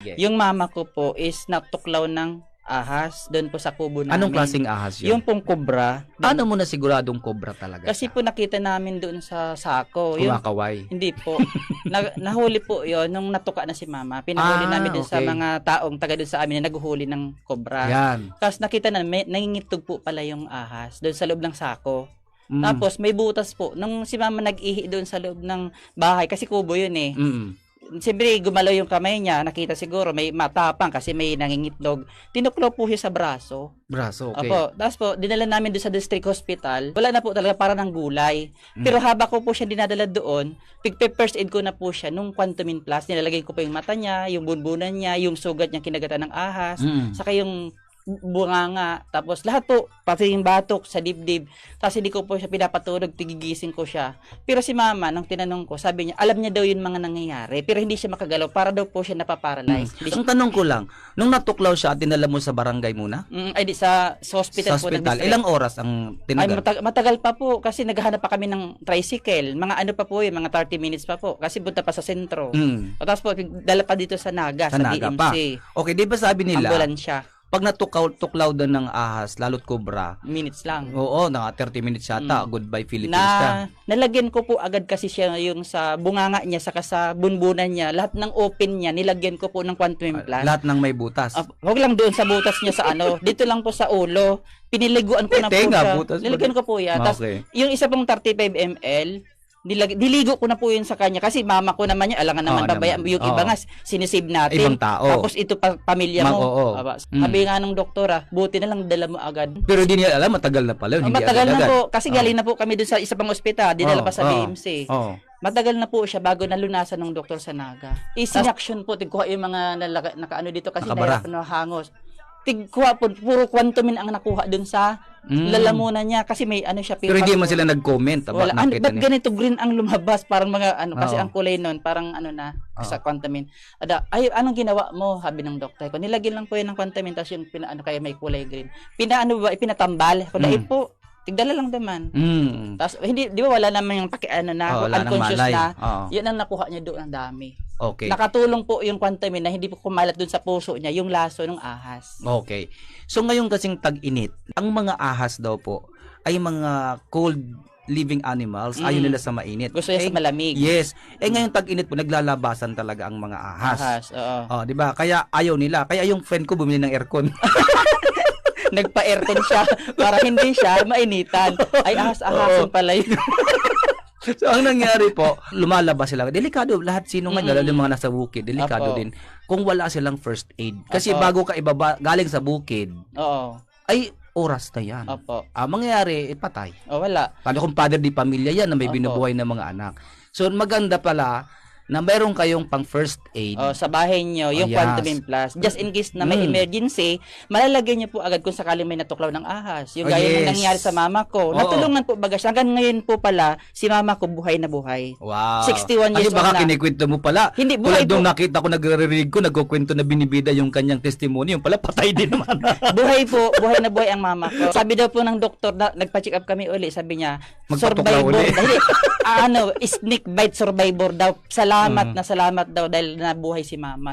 Sige. Yung mama ko po is natuklaw ng ahas doon po sa kubo namin. Anong klaseng ahas yun? Yung pong kubra. Ano mo na siguradong cobra talaga? Kasi po nakita namin doon sa sako. Yung, kumakaway. hindi po. na, nahuli po yon nung natuka na si mama. Pinahuli Ah, namin doon sa okay. mga taong taga doon sa amin na naghuhuli ng kobra. Yan. Tapos nakita na may, nangingitog po pala yung ahas doon sa loob ng sako. Mm. Tapos may butas po. Nung si mama nag-ihi doon sa loob ng bahay, kasi kubo yun eh. Mm. Siyempre, gumalaw yung kamay niya. Nakita siguro, may matapang kasi may nangingitlog. Tinuklaw po siya sa braso. Braso, okay. Opo. Tapos po, dinala namin doon sa district hospital. Wala na po talaga para ng gulay. Mm. Pero haba ko po siya dinadala doon, pigpe first aid ko na po siya nung Quantumin Plus. Nilalagay ko po yung mata niya, yung bunbunan niya, yung sugat niya kinagatan ng ahas, Mm. saka yung bunganga. Tapos lahat po, pati yung batok sa dibdib. Tapos hindi ko po siya pinapatulog, tigigising ko siya. Pero si mama, nung tinanong ko, sabi niya, alam niya daw yung mga nangyayari. Pero hindi siya makagalaw, para daw po siya napaparalyze. Hindi Ang tanong ko lang, nung natuklaw siya dinala mo sa barangay muna? Mm, ay, di, sa, sa hospital sa po. hospital, nag-district. ilang oras ang Ay, tinagal? matag- matagal pa po kasi naghahanap pa kami ng tricycle. Mga ano pa po yun, mga 30 minutes pa po. Kasi punta pa sa sentro. Mm. O tapos po, dala pa dito sa Naga, Sa sa, Naga DMC. pa. Okay, di ba sabi nila, Ambulansya. Pag natuklaw tuklaw daw ng ahas, lalo't cobra, Minutes lang. oo, na 30 minutes yata, Mm. goodbye Philippines ka. Na nalagyan ko po agad kasi siya yung sa bunganga niya saka sa bunbunan niya, lahat ng open niya nilagyan ko po ng quantum implant. Lahat ng may butas. Ah, wag lang doon sa butas niya sa ano, dito lang po sa ulo. Piniliguan ko na po siya. butas Nilagyan ko po yan. Tapos okay. yung isa pong 35 ml, nilag, diligo ko na po yun sa kanya kasi mama ko naman yun, alangan naman Oo babaya, naman. yung iba Oo. nga sinisave natin. Ibang tao. Tapos ito pa pamilya Mag- mo. oo. Aba, Mm. Sabi nga ng doktora, buti na lang dala mo agad. Pero di niya alam, matagal na pala. yun, Oh, hindi matagal na po kasi Oo. galing na po kami doon sa isa pang ospital, dinala Oo, pa sa oo. BMC. Oo. Matagal na po siya bago nalunasan ng doktor sa Naga. Isinaction po, tigkuha yung mga nalaka, nakaano dito kasi Nakabara. nahirapan na hangos. Tigkuha po, puro quantumin ang nakuha dun sa Mm. lalamunan niya kasi may ano siya. Pero hindi paper man sila nag-comment about Wala. Ano, ba't ganito green ang lumabas? Parang mga ano, kasi Oo. ang kulay nun, parang ano na, Oo. sa quantumin. Ada, ay, anong ginawa mo? Sabi ng doktor ko. Nilagyan lang po yun ng quantumin, tapos yung pina, ano, kaya may kulay green. Pina, ano ba, pinatambal. Kung Mm. po, tigdala lang naman. Mm. Tapos, hindi, di ba wala naman yung paki, ano na, Oo, wala unconscious na. Oo. Yun ang nakuha niya doon, ang dami. Okay. Nakatulong po yung quantumin na hindi po kumalat doon sa puso niya, yung laso ng ahas. Okay. So ngayon kasing tag-init, ang mga ahas daw po ay mga cold living animals. Mm. Ayaw nila sa mainit. Gusto niya eh, sa malamig. Yes. Eh ngayon tag-init po, naglalabasan talaga ang mga ahas. Ahas, oo. Oh, 'di ba? Kaya ayaw nila. Kaya yung friend ko bumili ng aircon. Nagpa-aircon siya para hindi siya mainitan. Ay, ahas-ahason pala yun. so ang nangyari po, lumalabas sila. Delikado lahat sino nga Mm. yung mga nasa bukid, delikado Apo. din. Kung wala silang first aid. Kasi Apo. bago ka ibaba galing sa bukid, Oo. ay oras na yan. Opo. Ah, mangyayari, ipatay. O, wala. Paano kung father di pamilya yan na may Opo. binubuhay ng mga anak. So maganda pala na mayroon kayong pang first aid. O, sa bahay nyo, yung Oh, yes. Quantum Plus, just in case na may Mm. emergency, malalagay nyo po agad kung sakaling may natuklaw ng ahas. Yung Oh, gaya yes. ng nangyari sa mama ko. Oo. Natulungan po baga siya. Hanggang ngayon po pala, si mama ko buhay na buhay. Wow. 61 Ay, years baka old na. kinikwento mo pala. Hindi, Tulad buhay nung po. nakita ko nagre-read ko, nagkukwento na binibida yung kanyang testimony, yung pala patay din naman. buhay po, buhay na buhay ang mama ko. Sabi daw po ng doktor, na, nagpa-check up kami uli, sabi niya, Magpatuklaw survivor, uli. hindi, ah, ano, snake bite survivor daw. Salamat Mm. na salamat daw dahil nabuhay si mama.